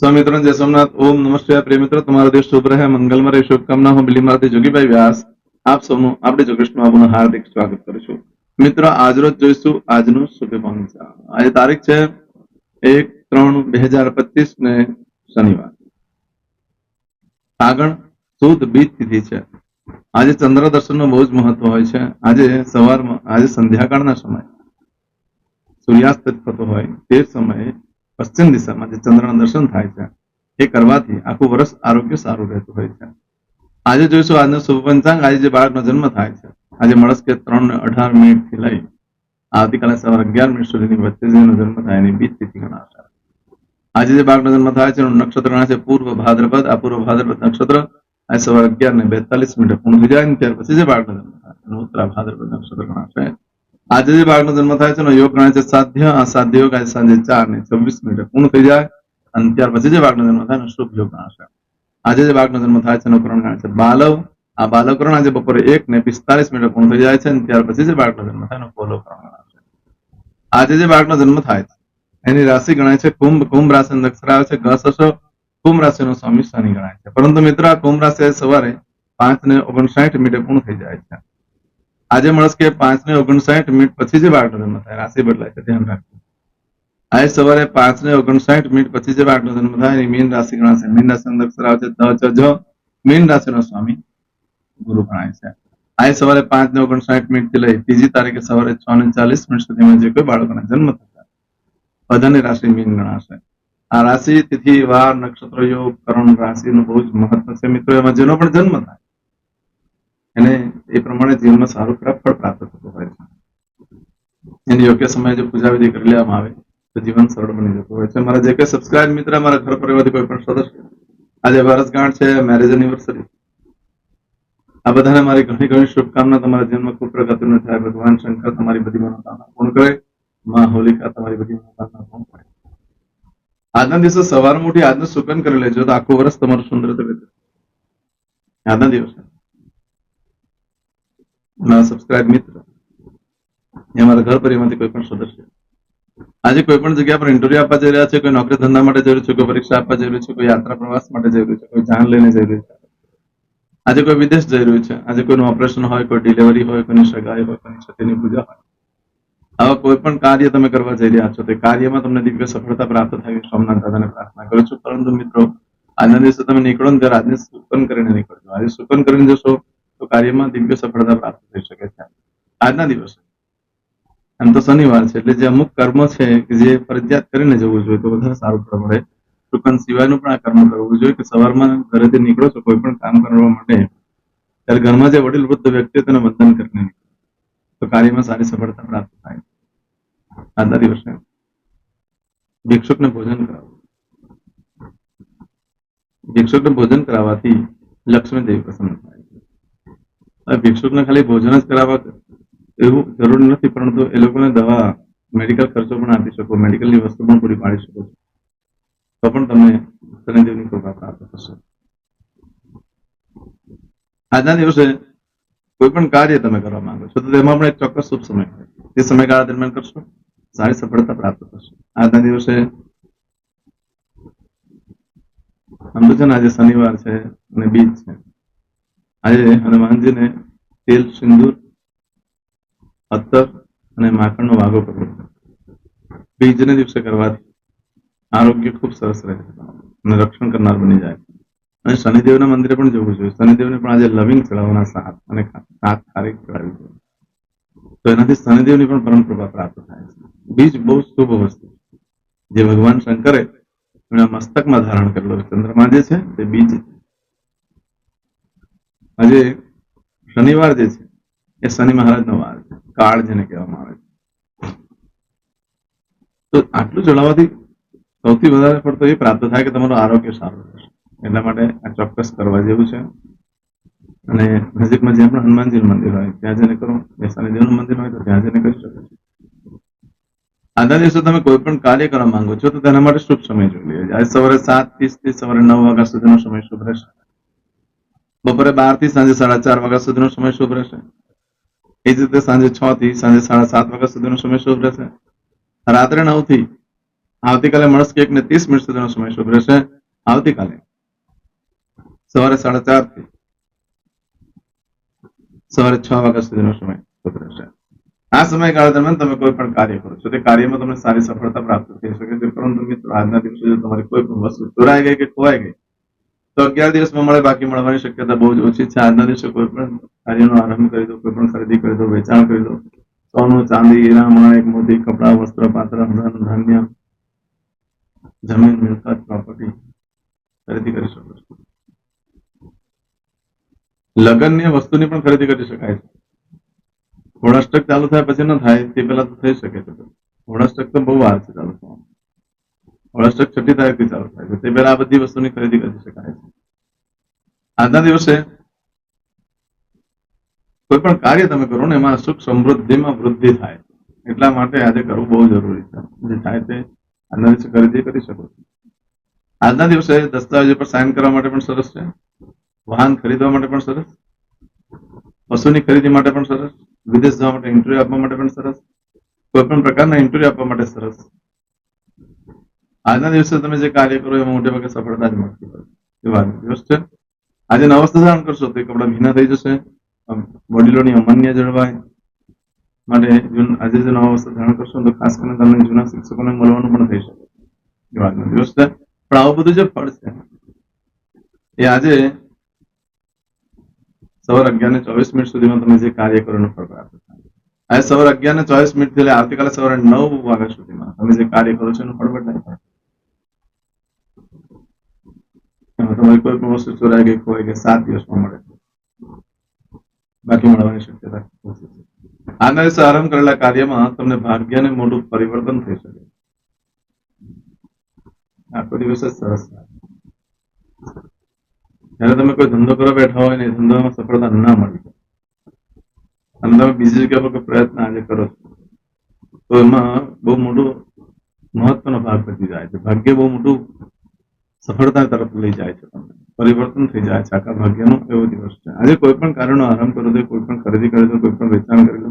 સ્વામિત્રો જય સોમનાથ. ઓમ નમસ્તે પ્રિય મિત્રો, તમારો દેશ શુભ રહે. મંગલમાં રહે. શુભકામના. હું બિલીમારથી જોગીભાઈ વ્યાસ. આપ સૌનું, આપણે જોગેશનું આપનું હાર્દિક સ્વાગત કરું છું. મિત્રો, આજરોજ જોઈશું આજનું શુભ પંચાંગ આજે તારીખ છે એક ત્રણ બે હજાર પચીસ ને શનિવાર. આગળ સુદ બીજ તિથિ છે. આજે ચંદ્ર દર્શનનું બહુ જ મહત્વ હોય છે. આજે સવારમાં, આજે સંધ્યાકાળના સમય સૂર્યાસ્ત થતો હોય તે સમયે પશ્ચિમ દિશામાં જે ચંદ્રના દર્શન થાય છે, એ કરવાથી આખું વર્ષ આરોગ્ય સારું રહેતું હોય છે. આજે જોઈશું આજનો શુભ પંચાંગ, આજે જે બાળકનો જન્મ થાય છે. આજે મળસ કે ત્રણ ને અઢાર મિનિટથી લઈ આવતીકાલે સવારે અગિયાર મિનિટ સુધીની વચ્ચે જેનો જન્મ થાય એની બીજ તિથિ ગણાશે. આજે જે બાળકનો જન્મ થાય છે, એનું નક્ષત્ર ગણાશે પૂર્વ ભાદ્રપદ આ પૂર્વ ભાદ્રપદ નક્ષત્ર. આજે સવારે અગિયાર ને બેતાલીસ મિનિટે પૂર્ણ થઈ જાય ત્યાર પછી જે બાળકનો જન્મ થાય એનું ઉત્તરા ભાદ્રપદ નક્ષત્ર ગણાશે. આજે જે બાળકનો જન્મ થાય છે યોગ ગણાય છે સાધ્ય આ સાધ્ય યોગ આજે સાંજે ચાર ને છવ્વીસ મિનિટે પૂર્ણ થઈ જાય અને ત્યાર પછી જે બાળકનો જન્મ થાય શુભ યોગ ગણાશે આજે જે બાળકનો જન્મ થાય છે એનો કરણ ગણાય છે બાલવ આ બાલકરણ આજે બપોરે એક ને પિસ્તાલીસ મિનિટે પૂર્ણ થઈ જાય છે અને ત્યાર પછી જે બાળકનો જન્મ થાય એનો પોલો કરણ ગણાશે આજે જે બાળકનો જન્મ થાય છે એની રાશિ ગણાય છે કુંભ કુંભ રાશિ નક્ષત્ર આવે છે ગસશો કુંભ રાશિનો સ્વામી શનિ ગણાય છે પરંતુ મિત્રો આ કુંભ રાશિ સવારે પાંચ ને ઓગણસાઠ મિનિટે પૂર્ણ થઈ જાય છે આજે મળસ કે પાંચ ને ઓગણસાઠ મિનિટ પછી જે બાળકનો જન્મ થાય, રાશિ બદલાય છે, ધ્યાન રાખજો. આજે સવારે પાંચ ને ઓગણસાઠ મિનિટ પછી જે બાળકનો જન્મ થાય, એની મીન રાશિ ગણાશે. મીન રાશિ અંદર આવશે મીન રાશિનો સ્વામી ગુરુ ગણાય છે. આજે સવારે પાંચ ને ઓગણસાઠ મિનિટથી લઈ ત્રીજી તારીખે સવારે છ ને ચાલીસ મિનિટ સુધીમાં જે કોઈ બાળકોના જન્મ થતા, બધાની રાશિ મીન ગણાશે. આ રાશિ, તિથિ, વાર, નક્ષત્ર, યોગ, કરણ રાશિનું બહુ જ મહત્વ છે. મિત્રો, એમાં જેનો પણ જન્મ થાય એને એ પ્રમાણે જીવનમાં સારું ફળ પ્રાપ્ત થતું હોય છે. એની યોગ્ય સમયે જો પૂજા કરી લેવામાં આવે, તો જીવન સરળ બની જતું હોય છે. મારા જે કઈ સબસ્ક્રાઇબ મિત્ર, મારા ઘર પરિવારથી કોઈ પણ સદસ્ય, આજે વર્ષગાંઠ છે મેરેજ એનિવર્સરી આ બધાને મારી ઘણી ઘણી શુભકામના. તમારા જીવનમાં ખૂબ પ્રગતિનો થાય. ભગવાન શંકર તમારી બધી મનોકામના પૂર્ણ કરે. માં હોલિકા તમારી બધી મનોકામના પૂર્ણ કરે. આજના દિવસે સવારમાં ઉઠી આજનું સુકન કરી લેજો. તો આખું વર્ષ તમારું સુંદર વીતે. આજના દિવસે. મારા સબસ્ક્રાઇબ મિત્ર. એ ઘર પરિવારમાંથી કોઈ પણ સદસ્ય. આજે કોઈ પણ જગ્યા પર ઇન્ટરવ્યુ આપવા જઈ રહ્યા છે, કોઈ નોકરી ધંધા માટે રહ્યું છે, કોઈ પરીક્ષા આપવા રહ્યું છે, કોઈ યાત્રા પ્રવાસ માટે રહ્યું છે, કોઈ જાન લઈને રહ્યું છે. આજે કોઈ વિદેશ જઈ રહ્યું છે, આજે કોઈનું ઓપરેશન હોય, કોઈ ડિલિવરી હોય, કોઈની સગાઈ હોય, કોઈની ક્ષતિની પૂજા હોય. આવા કોઈ પણ કાર્ય તમે કરવા જઈ રહ્યા છો, તે કાર્યમાં તમને દિવ્ય સફળતા પ્રાપ્ત થાય સોમનાથ દાદાને પ્રાર્થના કરું છું. પરંતુ મિત્રો, આજના દિવસે તમે નીકળો ને ત્યારે આજને સુકન કરીને નીકળજો. આજે સુકન કરીને જશો તો કાર્યમાં દિવ્ય સફળતા પ્રાપ્ત થઈ શકે છે. આજના દિવસે. એમ તો શનિવાર છે, એટલે જે અમુક કર્મ છે કે જે ફરજિયાત કરીને જવું જોઈએ, તો વધારે સારું મળે. સુકન સિવાયનું પણ આ કર્મ કરવું જોઈએ કે સવારમાં ઘરેથી નીકળો છો, કોઈ પણ કામ કરવા માટે. ત્યારે ઘરમાં જે વડીલ વૃદ્ધ વ્યક્તિ તેને વંદન કરીને નીકળો. તો કાર્યમાં સારી સફળતા પ્રાપ્ત થાય. આજના દિવસે. ભિક્ષુકને ભોજન કરાવવું ભિક્ષુકને ભોજન કરાવવાથી લક્ષ્મી દેવી પ્રસન્ન થાય. ભિક્ષુકને ખાલી ભોજન જ કરાવવા એવું જરૂર નથી, પરંતુ એ લોકોને દવા મેડિકલ ખર્ચો પણ આપી શકો મેડિકલની વસ્તુ પણ પૂરી પાડી શકો છો. તો પણ તમને શનિદેવની કૃપા પ્રાપ્ત થશે. આજના દિવસે કોઈ પણ કાર્ય તમે કરવા માંગો છો, તો તેમાં પણ એક ચોક્કસ શુભ સમય હોય. તે સમયગાળા દરમિયાન કરશો, સારી સફળતા પ્રાપ્ત થશે. આજના દિવસે આમ તો છે ને, આજે શનિવાર છે અને બીજ છે. આજે હનુમાનજીને તેલ, સિંદૂર અત્તર અને માખણનો વાગો કરવો બીજને દિવસે કરવાથી આરોગ્ય ખૂબ સરસ રહે અને રક્ષણ કરનાર બની જાય અને શનિદેવના મંદિરે પણ જવું જોઈએ. શનિદેવને પણ આજે લવિંગ ચડાવવાના સાત અને સાત ખારીક ચડાવી જોઈએ તો એનાથી શનિદેવની પણ પરમ કૃપા પ્રાપ્ત થાય છે. બીજ બહુ શુભ વસ્તુ જે ભગવાન શંકરે એમના મસ્તકમાં ધારણ કરેલો ચંદ્રમા જે છે તે બીજ આજે શનિવાર જે છે, એ શનિ મહારાજનો વાર છે. કાળ જેને કહેવામાં આવે છે. તો આટલું ચડાવવાથી સૌથી વધારે પડતો એ પ્રાપ્ત થાય કે તમારું આરોગ્ય સારું રહેશે. એટલા માટે આ ચોક્કસ કરવા જેવું છે. અને નજીકમાં જ્યાં પણ હનુમાનજીનું મંદિર હોય, ત્યાં જઈને કરો. એ શનિદેવનું મંદિર હોય તો ત્યાં જઈને કરી શકો છો. આજના દિવસે તમે કોઈ પણ કાર્ય કરવા માંગો છો, તો તેના માટે શુભ સમય જોઈ લેજો. આજે સવારે સાત ત્રીસથી સવારે નવ વાગ્યા સુધીનો સમય શુભ રહેશે. બપોરે બારથી સાંજે સાડા ચાર વાગ્યા સુધીનો સમય શુભ રહેશે. એ જ રીતે સાંજે છ થી સાંજે સાડા સાત વાગ્યા સુધીનો સમય શુભ રહેશે. રાત્રે નવથી આવતીકાલે મળશે એક ને ત્રીસ મિનિટ સુધીનો સમય શુભ રહેશે. આવતીકાલે સવારે સાડા ચારથી સવારે છ વાગ્યા સુધીનો સમય શુભ રહેશે. આ સમયગાળા દરમિયાન તમે કોઈ પણ કાર્ય કરો છો. તે કાર્યમાં તમને સારી સફળતા પ્રાપ્ત થઈ શકે છે. પરંતુ મિત્રો, આજના દિવસે જો તમારી કોઈ પણ વસ્તુ ચોરાઈ ગઈ કે ખોવાઈ ગઈ તો અગિયાર દિવસમાં મળે, બાકી મળવાની શક્યતા બહુ જ ઓછી છે. આજના દિવસે કોઈ પણ કાર્યનો આરંભ કરી દો, કોઈ પણ ખરીદી કરી દો, વેચાણ કરી દો. સોનું, ચાંદી હીરા માણેક મોતી કપડા, વસ્ત્ર પાત્ર ધન ધાન્ય, જમીન, મિલકત પ્રોપર્ટી ખરીદી કરી શકો છો. લગ્નની વસ્તુની પણ ખરીદી કરી શકાય છે. હોળાષ્ટક ચાલુ થાય પછી ન થાય, તે પહેલા તો થઈ શકે છે. ઘોડાસ્ટક તો બહુ વાર છે ચાલુ થવામાં હોળાષ્ટક છઠ્ઠી ચાલુ થાય છે. તે પહેલા આ બધી વસ્તુની ખરીદી કરી શકાય છે. આજના દિવસે કોઈ પણ કાર્ય તમે કરો ને, એમાં સુખ સમૃદ્ધિમાં વૃદ્ધિ થાય. એટલા માટે આજે કરવું બહુ જરૂરી છે. જે થાય તે આજના દિવસે ખરીદી કરી શકો છો. આજના દિવસે દસ્તાવેજો પર સાઇન કરવા માટે પણ સરસ છે. વાહન ખરીદવા માટે પણ સરસ. પશુની ખરીદી માટે પણ સરસ. વિદેશ જવા માટે ઇન્ટરવ્યુ આપવા માટે પણ સરસ. કોઈ પણ પ્રકારના ઇન્ટરવ્યુ આપવા માટે સરસ. આજના દિવસે તમે જે કાર્ય કરો એમાં મોટે ભાગે સફળતા જ મળતી હોય એ વાત છે આજે નવ વસ્ત્ર ધારણ કરશો તો એ કપડા ભીના થઈ જશે વડીલોની અમાન્ય જળવાય માટે આજે જે નવા વસ્ત્ર ધારણ કરશો તો ખાસ કરીને તમને જૂના શિક્ષકોને મળવાનું પણ થઈ શકે એ વાતનો દિવસ છે પણ આવું બધું જે ફળ છે એ આજે સવાર અગિયાર ને ચોવીસ મિનિટ સુધીમાં તમે જે કાર્ય કરો એનું ફળ પ્રાપ્ત થાય આજે સવારે અગિયાર ને ચોવીસ મિનિટથી આવતીકાલે સવારે નવ વાગ્યા સુધીમાં તમે જે કાર્ય કરો છો એનું ફળ બદલાય થાય એમાં તમારી કોઈ પણ વસ્તુ ચોરાઈ ગઈ હોય કે સાત દિવસમાં મળે બાકી મળવાની શક્યતા આના દિવસે આરંભ કરેલા કાર્યમાં તમને ભાગ્યને મોટું પરિવર્તન થઈ શકે. આખો દિવસ જ સરસ જ્યારે તમે કોઈ ધંધો કરવા બેઠા હોય ને એ ધંધામાં સફળતા ના મળી અને તમે બીજી જગ્યા પર પ્રયત્ન આજે કરો છો, તો એમાં બહુ મોટું મહત્વનો ભાગ ભજવી જાય છે. ભાગ્ય બહુ મોટું સફળતા તરફ લઈ જાય છે તમને. પરિવર્તન થઈ જાય છે આખા ભાગ્યનો એવો દિવસ છે. આજે કોઈ પણ કાર્યનો આરંભ કરો તો કોઈ પણ ખરીદી કરી દો કોઈ પણ વેચાણ કરી દો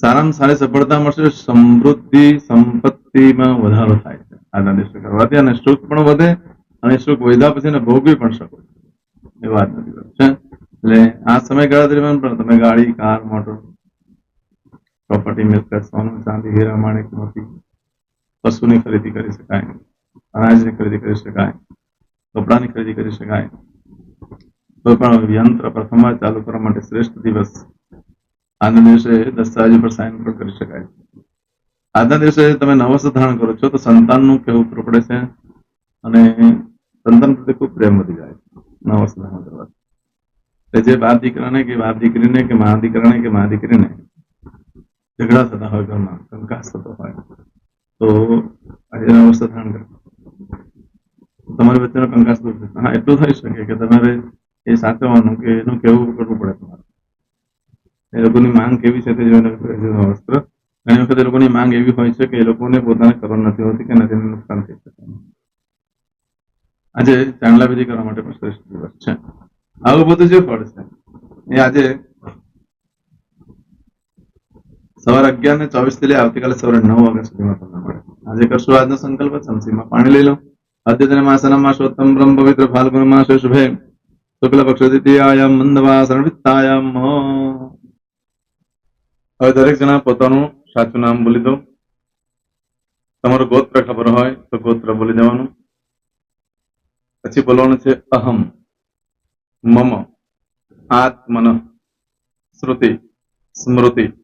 સારામાં સારી સફળતા મળશે, સમૃદ્ધિ, સંપત્તિમાં વધારો થાય છે. આજના દિવસે કરવાથી અને સુખ પણ વધે અને સુખ વધ્યા પછી ભોગવી પણ શકો એ વાત નથી છે. એટલે આ સમયગાળા દરમિયાન પણ તમે ગાડી, કાર, મોટર પ્રોપર્ટી મિલકત સોનું, ચાંદી, હીરા, માણેક, મોતી પશુની ખરીદી કરી શકાય, અનાજની ખરીદી કરી શકાય, કપડાની ખરીદી કરી શકાય. કોઈ પણ યંત્ર પ્રથમવાર ચાલુ કરવા માટે શ્રેષ્ઠ દિવસ આજના દિવસે દસ્તાવેજ પર સાઇન પણ કરી શકાય. આજના દિવસે તમે નવસ્થ ધારણ કરો છો તો સંતાનનું કેવું પડે છે અને સંતાન પ્રત્યે ખૂબ પ્રેમ વધી જાય નવસ્થ ધારણ કરવાથી જે બાપ દીકરાને કે બાપ દીકરીને કે મા દીકરાને કે મા દીકરીને ઝઘડા થતા હોય, ઘરમાં કંકાસ થતો હોય તો અવસ્થા ધારણ કરે. તમારી વચ્ચેનો કંકાસ દૂર થશે. હા, એટલું થઈ શકે કે તમારે એ સાચવવાનું કે એનું કેવું કરવું પડે તમારે. એ લોકોની માંગ કેવી છે તે જોઈને વસ્ત્ર. ઘણી વખત એ લોકોની માંગ એવી હોય છે કે એ લોકોને પોતાને ખબર નથી હોતી કે નથી, નુકસાન થઈ શકે. આજે ચાંદલા બીજી કરવા માટે પણ શ્રેષ્ઠ દિવસ છે. આવું બધું જે ફળ છે, એ આજે સવારે અગિયાર ને ચોવીસથી લઈ આવતીકાલે સવારે નવ વાગ્યા સુધીમાં તમને મળે. આજે કરશો આજનો સંકલ્પ શમસીમાં પાણી લઈ લો. અદ્યતન માસના માસોત્તમ બ્રહ્મ પવિત્ર ફાલ્ગુન માસ શુભે. શુક્લ પક્ષ દ્વિતીયાયામ મંદવાસન વિત્તાયામ હવે દરેક જણા પોતાનું સાચું નામ બોલી દો. તમારો ગોત્ર ખબર હોય તો ગોત્ર બોલી દેવાનું. પછી બોલવાનું છે અહમ, મમ, આત્મન, શ્રુતિ, સ્મૃતિ.